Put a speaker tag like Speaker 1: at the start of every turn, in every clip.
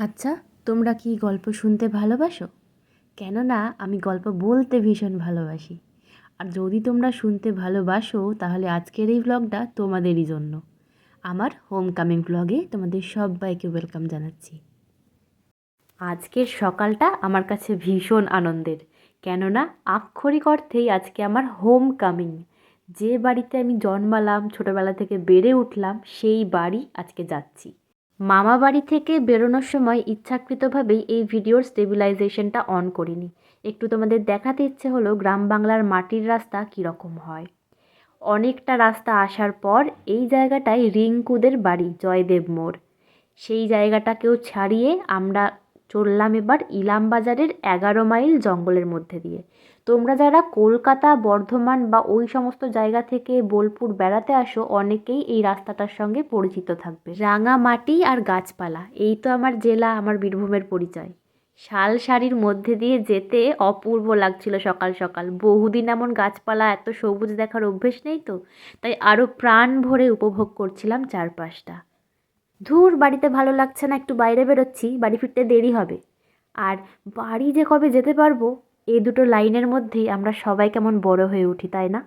Speaker 1: আচ্ছা তোমরা কি গল্প শুনতে ভালোবাসো? কেননা, আমি গল্প বলতে ভীষণ ভালোবাসি। আর যদি তোমরা শুনতে ভালোবাসো, তাহলে আজকের এই ব্লগটা তোমাদেরই জন্য। আমার হোম কামিং ব্লগে তোমাদের সবাইকে ওয়েলকাম জানাচ্ছি। আজকের সকালটা আমার কাছে ভীষণ আনন্দের। কেননা, আক্ষরিক অর্থেই আজকে আমার হোম কামিং যে বাড়িতে আমি জন্মালাম, ছোটোবেলা থেকে বেড়ে উঠলাম, সেই বাড়ি আজকে যাচ্ছি। মামা বাড়ি থেকে বেরোনোর সময় ইচ্ছাকৃতভাবেই এই ভিডিওর স্টেবিলাইজেশনটা অন করিনি। একটু তোমাদের দেখাতে ইচ্ছে হলো গ্রাম বাংলার মাটির রাস্তা কীরকম হয়। অনেকটা রাস্তা আসার পর এই জায়গাটায় রিঙ্কুদের বাড়ি, জয়দেব মোড়। সেই জায়গাটাকেও ছাড়িয়ে আমরা চললাম এবার ইলামবাজারের এগারো মাইল জঙ্গলের মধ্যে দিয়ে। তোমরা যারা কলকাতা, বর্ধমান বা ওই সমস্ত জায়গা থেকে বোলপুর বেড়াতে আসো, অনেকেই এই রাস্তাটার সঙ্গে পরিচিত থাকবে। রাঙা মাটি আর গাছপালা, এই তো আমার জেলা, আমার বীরভূমের পরিচয়। শাল শাড়ির মধ্যে দিয়ে যেতে অপূর্ব লাগছিল সকাল সকাল। বহুদিন এমন গাছপালা, এত সবুজ দেখার অভ্যেস নেই তো? তাই আরও প্রাণ ভরে উপভোগ করছিলাম চারপাশটা। ধুর, বাড়িতে ভালো লাগছে না, একটু বাইরে বেরোচ্ছি, বাড়ি ফিরতে দেরি হবে। আর বাড়ি যে কবে যেতে পারব এই দুটো লাইনের মধ্যেই আমরা সবাই কেমন বড় হয়ে উঠি, তাই না?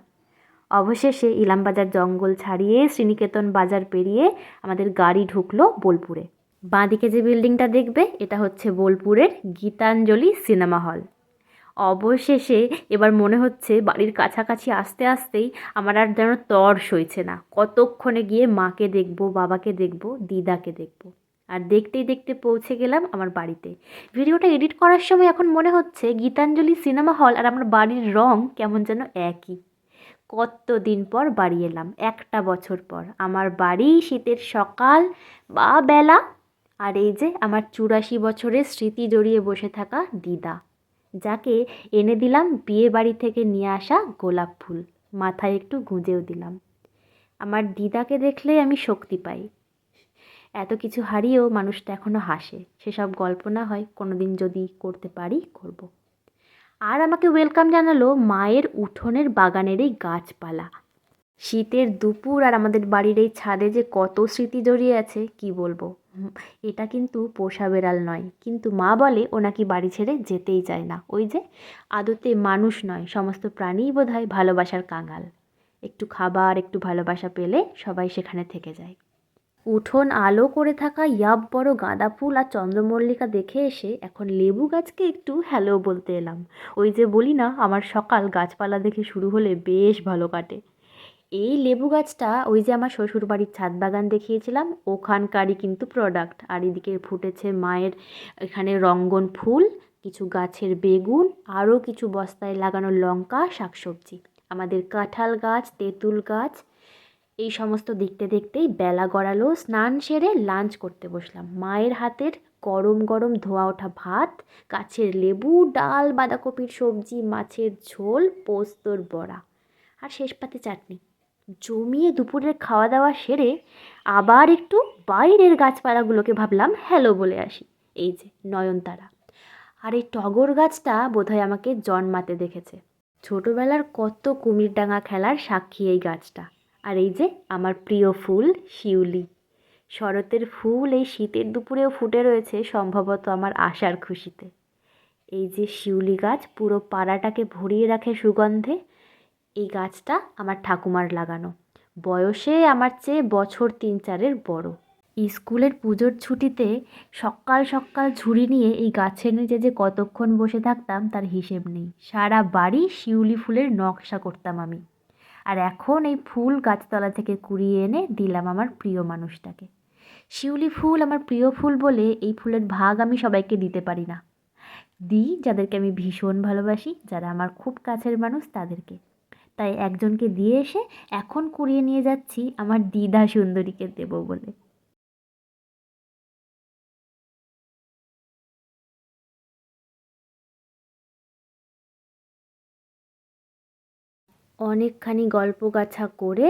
Speaker 1: অবশেষে ইলামবাজার জঙ্গল ছাড়িয়ে শ্রীনিকেতন বাজার পেরিয়ে আমাদের গাড়ি ঢুকলো বোলপুরে। বাঁদিকে যে বিল্ডিংটা দেখবে, এটা হচ্ছে বোলপুরের গীতাঞ্জলি সিনেমা হল। অবশেষে এবার মনে হচ্ছে বাড়ির কাছাকাছি আসতে আসতেই আমার আর যেন তর সইছে না। কতক্ষণে গিয়ে মাকে দেখব, বাবাকে দেখব, দিদাকে দেখব। আর দেখতেই দেখতে পৌঁছে গেলাম আমার বাড়িতে। ভিডিওটা এডিট করার সময় এখন মনে হচ্ছে গীতাঞ্জলি সিনেমা হল আর আমার বাড়ির রং কেমন যেন একই। কত দিন পর বাড়ি এলাম, একটা বছর পর। আমার বাড়ি শীতের সকাল বা বেলা, আর এই যে আমার চুরাশি বছরের স্মৃতি জড়িয়ে বসে থাকা দিদা। যাকে এনে দিলাম বিয়ে বাড়ি থেকে নিয়ে আসা গোলাপ ফুল। মাথায় একটু গুঁজেও দিলাম। আমার দিদাকে দেখলে আমি শক্তি পাই। এত কিছু হারিয়েও মানুষটা এখনও হাসে। সেসব গল্প না হয় কোনো দিন যদি করতে পারি, করব। আর আমাকে ওয়েলকাম জানালো মায়ের উঠোনের বাগানের এই গাছপালা। শীতের দুপুর আর আমাদের বাড়ির এই ছাদে যে কত স্মৃতি জড়িয়ে আছে, কি বলব? এটা কিন্তু পোষা বেড়াল নয়। কিন্তু মা বলে ও নাকি বাড়ি ছেড়ে যেতেই চায় না। ওই যে আদতে মানুষ নয়, সমস্ত প্রাণীই বোধহয় ভালোবাসার কাঙাল। একটু খাবার, একটু ভালোবাসা পেলে সবাই সেখানে থেকে যায়। উঠোন আলো করে থাকা ইয়াব বড় গাঁদা ফুল আর চন্দ্রমল্লিকা দেখে এসে এখন লেবু গাছকে একটু হ্যালো বলতে এলাম। ওই যে বলি না, আমার সকাল গাছপালা দেখে শুরু হলে বেশ ভালো কাটে। এই লেবু গাছটা ওই যে আমার শ্বশুর বাড়ির ছাদ বাগান দেখিয়েছিলাম, ওখানকারই কিন্তু প্রোডাক্ট আর এদিকে ফুটেছে মায়ের এখানে রঙ্গন ফুল, কিছু গাছের বেগুন, আরও কিছু বস্তায় লাগানো লঙ্কা, শাকসবজি। আমাদের কাঁঠাল গাছ, তেঁতুল গাছ, এই সমস্ত দেখতে দেখতেই বেলা গড়ালো, স্নান সেরে লাঞ্চ করতে বসলাম। মায়ের হাতের গরম গরম ধোয়া ওঠা ভাত, গাছের লেবু, ডাল, বাঁধাকপির সবজি, মাছের ঝোল, পোস্তর বড়া। আর শেষ পাতে চাটনি। জমিয়ে দুপুরের খাওয়া দাওয়া সেরে আবার একটু বাইরের গাছপালাগুলোকে ভাবলাম, হ্যালো বলে আসি, এই যে নয়নতারা। আর এই টগর গাছটা বোধহয় আমাকে জন্মাতে দেখেছে। ছোটোবেলার কত কুমিরডাঙ্গা খেলার সাক্ষী এই গাছটা। আর এই যে আমার প্রিয় ফুল, শিউলি। শরতের ফুল এই শীতের দুপুরেও ফুটে রয়েছে, সম্ভবত আমার আশার খুশিতে। এই যে শিউলি গাছ পুরো পাড়াটাকে ভরিয়ে রাখে সুগন্ধে এই গাছটা আমার ঠাকুমার লাগানো। বয়সে আমার চেয়ে বছর তিন চারের বড়। স্কুলের পুজোর ছুটিতে সকাল সকাল ঝুড়ি নিয়ে এই গাছের নিচে যে কতক্ষণ বসে থাকতাম তার হিসেব নেই। সারা বাড়ি শিউলি ফুলের নকশা করতাম আমি। আর এখন এই ফুল গাছতলা থেকে কুড়িয়ে এনে দিলাম আমার প্রিয় মানুষটাকে। শিউলি ফুল আমার প্রিয় ফুল বলে এই ফুলের ভাগ আমি সবাইকে দিতে পারি না। দিই যাদেরকে আমি ভীষণ ভালোবাসি, যারা আমার খুব কাছের মানুষ তাদেরকে। তাই একজনকে দিয়ে এসে এখন কুড়িয়ে নিয়ে যাচ্ছি আমার দিদা সুন্দরীকে দেবো বলে। অনেকখানি গল্প গাছা করে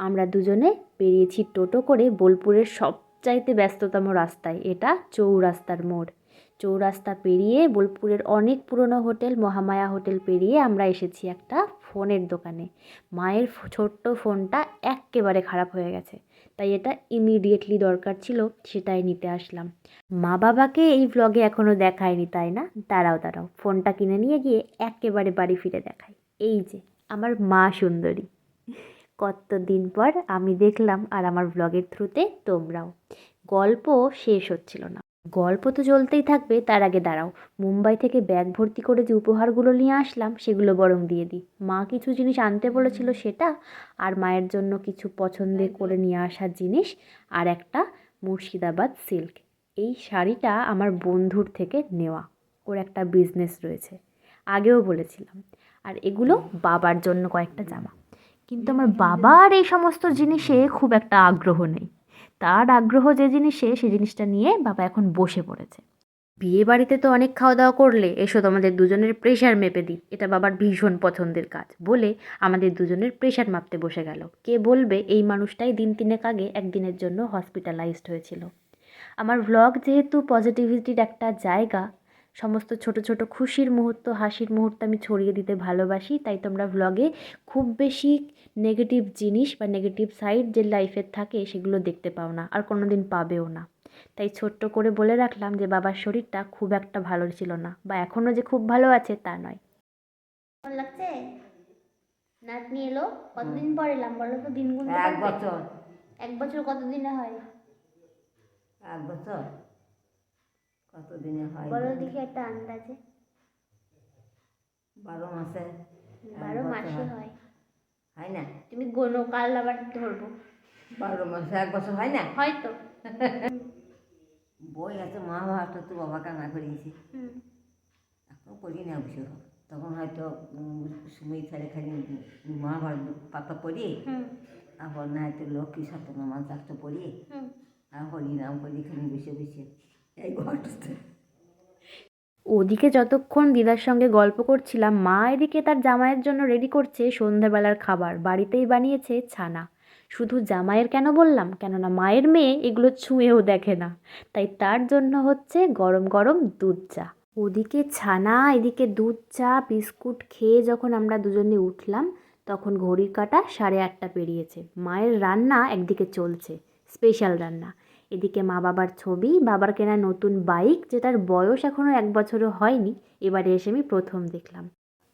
Speaker 1: আমরা দুজনে বেরিয়েছি টোটো করে বোলপুরের সবচাইতে ব্যস্ততম রাস্তায়, এটা চৌরাস্তার মোড়। চৌরাস্তা পেরিয়ে বোলপুরের অনেক পুরনো হোটেল, মহামায়া হোটেল পেরিয়ে আমরা এসেছি একটা ফোনের দোকানে। মায়ের ছোট্ট ফোনটা এক্কেবারে খারাপ হয়ে গেছে। তাই এটা ইমিডিয়েটলি দরকার ছিল, সেটাই নিতে আসলাম। মা বাবাকে এই ব্লগে এখনও দেখায়নি, তাই না? দাঁড়াও দাঁড়াও। ফোনটা কিনে নিয়ে গিয়ে একেবারে বাড়ি ফিরে দেখাই। এই যে, আমার মা সুন্দরী। কতদিন পর আমি দেখলাম আর আমার ব্লগের থ্রুতে তোমরাও। গল্প শেষ হচ্ছিল না। গল্প তো চলতেই থাকবে, তার আগে দাঁড়াও। মুম্বাই থেকে ব্যাগ ভর্তি করে যে উপহারগুলো নিয়ে আসলাম, সেগুলো বরং দিয়ে দিই। মা কিছু জিনিস আনতে বলেছিল সেটা, আর মায়ের জন্য কিছু পছন্দে করে নিয়ে আসার জিনিস, আর একটা মুর্শিদাবাদ সিল্ক। এই শাড়িটা আমার বন্ধুর থেকে নেওয়া। ওর একটা বিজনেস রয়েছে। আগেও বলেছিলাম। আর এগুলো বাবার জন্য কয়েকটা জামা। কিন্তু আমার বাবার এই সমস্ত জিনিসে খুব একটা আগ্রহ নেই। তার আগ্রহ যে জিনিসে, সে জিনিসটা নিয়ে বাবা এখন বসে পড়েছে। বিয়ে বাড়িতে তো অনেক খাওয়া দাওয়া করলে, এসো তোমাদের দুজনের প্রেশার মেপে দিই। এটা বাবার ভীষণ পছন্দের কাজ বলে আমাদের দুজনের প্রেশার মাপতে বসে গেল। কে বলবে, এই মানুষটাই দিন তিনেক আগে একদিনের জন্য হসপিটালাইজড হয়েছিল। আমার ভ্লগ যেহেতু পজিটিভিটির একটা জায়গা সমস্ত ছোট ছোট খুশির মুহূর্ত হাসির মুহূর্ত আমি ছড়িয়ে দিতে ভালোবাসি। তাই তোমরা ভ্লগে খুব বেশি নেগেটিভ জিনিস বা নেগেটিভ সাইড যে লাইফের থাকে সেগুলো দেখতে পাও না আর কোনো দিন পাবেও না। তাই ছোট্ট করে বলে রাখলাম যে বাবার শরীরটা খুব একটা ভালো ছিল না বা এখনও যে খুব ভালো আছে তা নয়।
Speaker 2: লাগছে? নাতনি এলো? কতদিন পর এলাম বলো তো? দিন গুনতে
Speaker 3: এক বছর।
Speaker 2: এক বছর কতদিনে হয়?
Speaker 3: এক বছর। কত দিনে হয়
Speaker 2: বলো দেখি একটা আন্দাজে।
Speaker 3: বারো মাসে?
Speaker 2: বারো মাসে হয়।
Speaker 3: হয়। না?
Speaker 2: তুমি গোনো কাল আবার ধরবো।
Speaker 3: বারো মাসে এক বছর হয় না?
Speaker 2: হয়তো।
Speaker 3: বই আছে মহাভারত তো বাবা কান্না করিয়েছি। এখন পড়ি না অবশ্য। তখন হয়তো উম, সুমি ছেড়ে খালি মহাভারত পাতা পড়ি
Speaker 2: হুম।
Speaker 3: আবার না হয়তো লক্ষ্মী সত্যনামা চারটা পড়ি
Speaker 2: হুম।
Speaker 3: আর হরিনাম করি খালি বসে বসে এই
Speaker 1: ওদিকে যতক্ষণ দিদার সঙ্গে গল্প করছিলাম, মা এদিকে তার জামাইয়ের জন্য রেডি করছে সন্ধ্যাবেলার খাবার। বাড়িতেই বানিয়েছে ছানা। শুধু জামাইয়ের কেন বললাম? কেননা মায়ের মেয়ে এগুলো ছুঁয়েও দেখে না। তাই তার জন্য হচ্ছে গরম গরম দুধ চা। ওদিকে ছানা, এদিকে দুধ চা, বিস্কুট খেয়ে যখন আমরা দুজনে উঠলাম, তখন ঘড়ির কাঁটা সাড়ে আটটা পেরিয়েছে। মায়ের রান্না একদিকে চলছে স্পেশাল রান্না। এদিকে মা বাবার ছবি, বাবার কেনা নতুন বাইক, যেটার বয়স এখনও এক বছরও হয়নি, এবারে এসে আমি প্রথম দেখলাম।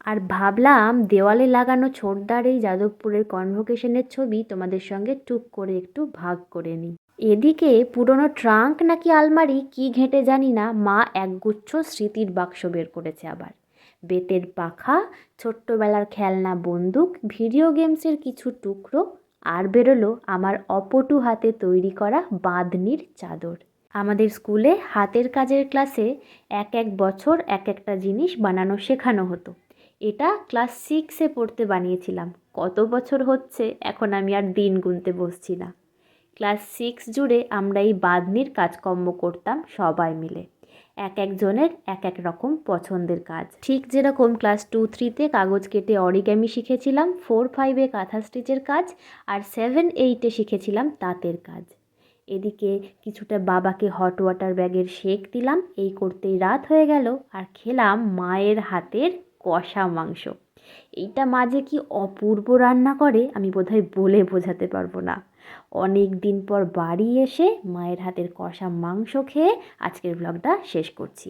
Speaker 1: আর ভাবলাম দেওয়ালে লাগানো ছোটদার এই যাদবপুরের কনভোকেশনের ছবি তোমাদের সঙ্গে টুক করে একটু ভাগ করে নিই। এদিকে পুরনো ট্রাঙ্ক নাকি আলমারি, কি ঘেঁটে জানি না, মা একগুচ্ছ স্মৃতির বাক্স বের করেছে আবার। বেতের পাখা, ছোট্টবেলার খেলনা বন্দুক ভিডিও গেমসের কিছু টুকরো আর বেরোলো আমার অপটু হাতে তৈরি করা বাঁধনির চাদর। আমাদের স্কুলে হাতের কাজের ক্লাসে এক এক বছর এক একটা জিনিস বানানো শেখানো হতো। এটা ক্লাস সিক্সে পড়তে বানিয়েছিলাম। কত বছর হচ্ছে এখন আমি আর দিন গুনতে বসছি না। ক্লাস সিক্স জুড়ে আমরা এই বাঁধনির কাজকর্ম করতাম সবাই মিলে। এক একজনের এক এক রকম পছন্দের কাজ। ঠিক যেরকম ক্লাস টু থ্রিতে কাগজ কেটে অরিগ্যামি শিখেছিলাম ফোর ফাইভে কাঁথা স্টিচের কাজ, আর সেভেন এইটে শিখেছিলাম তাঁতের কাজ। এদিকে কিছুটা বাবাকে হট ওয়াটার ব্যাগের শেক দিলাম, এই করতেই রাত হয়ে গেল, আর খেলাম মায়ের হাতের কষা মাংস। এইটা মাঝে কি অপূর্ব রান্না করে? আমি বোধহয় বলে বোঝাতে পারব না। অনেক দিন পর বাড়ি এসে মায়ের হাতের কষা মাংস খেয়ে আজকের ব্লগটা শেষ করছি।